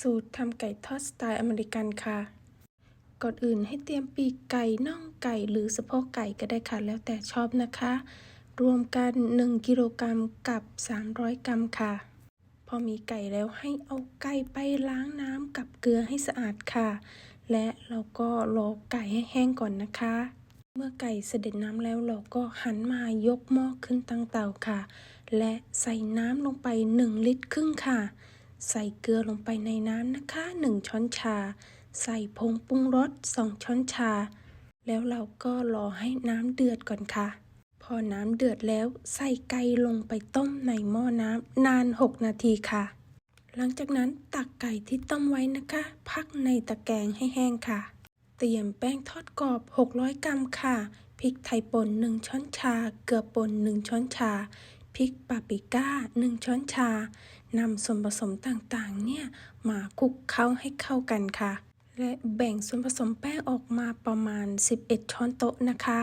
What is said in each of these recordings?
สูตรทำไก่ทอดสไตล์อเมริกันค่ะ ก่อนอื่นให้เตรียมปีกไก่น่องไก่หรือสะโพกไก่ก็ได้ค่ะ แล้วแต่ชอบนะคะ รวมกัน 1 กิโลกรัมกับ 300 กรัมค่ะ พอมีไก่แล้วให้เอาไก่ไปล้างน้ำกับเกลือให้สะอาดค่ะ และเราก็รอไก่ให้แห้งก่อนนะคะ เมื่อไก่เสด็จน้ำแล้วเราก็หันมายกหม้อขึ้นตั้งเตาค่ะ และใส่น้ำลงไป 1 ลิตรครึ่งค่ะ ใส่เกลือลงไปในน้ำนะคะ 1 ช้อนชา ใส่ผงปรุงรส 2 ช้อนชา แล้วเราก็รอให้น้ำเดือดก่อนค่ะ พอน้ำเดือดแล้วใส่ไก่ลงไปต้มในหม้อน้ำนาน 6 นาทีค่ะ หลังจากนั้นตักไก่ที่ต้มไว้นะคะ พักในตะแกรงให้แห้งค่ะ เตรียมแป้งทอดกรอบ 600 กรัมค่ะ พริกไทยป่น 1 ช้อนชา เกลือป่น 1 ช้อนชา พริกปาปริก้า 1 ช้อนชานำส่วนผสมต่างๆ เนี่ย มาคลุกเคล้าให้เข้ากันค่ะ และแบ่งส่วนผสมแป้งออกมาประมาณ 11 ช้อนโต๊ะนะคะ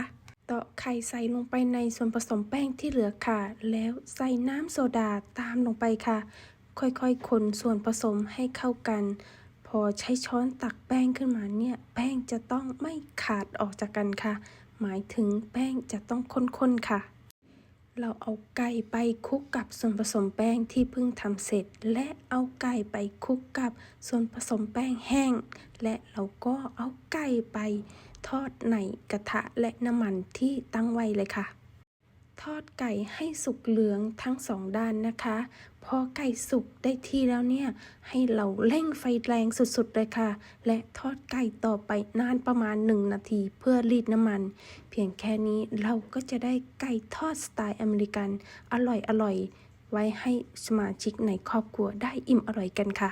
ตาะไข่ใส่ลงไปในส่วนผสมแป้งที่เหลือค่ะ แล้วใส่น้ำโซดาตามลงไปค่ะ ค่อยๆ คนส่วนผสมให้เข้ากัน พอใช้ช้อนตักแป้งขึ้นมาเนี่ย แป้งจะต้องไม่ขาดออกจากกันค่ะ หมายถึงแป้งจะต้องข้นๆค่ะ เราเอาไก่ไปคลุกกับส่วนผสมแป้งที่เพิ่งทำเสร็จ และเอาไก่ไปคลุกกับส่วนผสมแป้งแห้ง และเราก็เอาไก่ไปทอดในกระทะและน้ำมันที่ตั้งไว้เลยค่ะ ทอดไก่ให้สุกเหลืองทั้งสองด้านนะคะ พอไก่สุกได้ที่แล้วเนี่ย ให้เราเร่งไฟแรงสุดๆเลยค่ะ และทอดไก่ต่อไปนานประมาณ 1 นาทีเพื่อรีดน้ำมัน เพียงแค่นี้เราก็จะได้ไก่ทอดสไตล์อเมริกัน อร่อยๆ ไว้ให้สมาชิกในครอบครัวได้อิ่มอร่อยกันค่ะ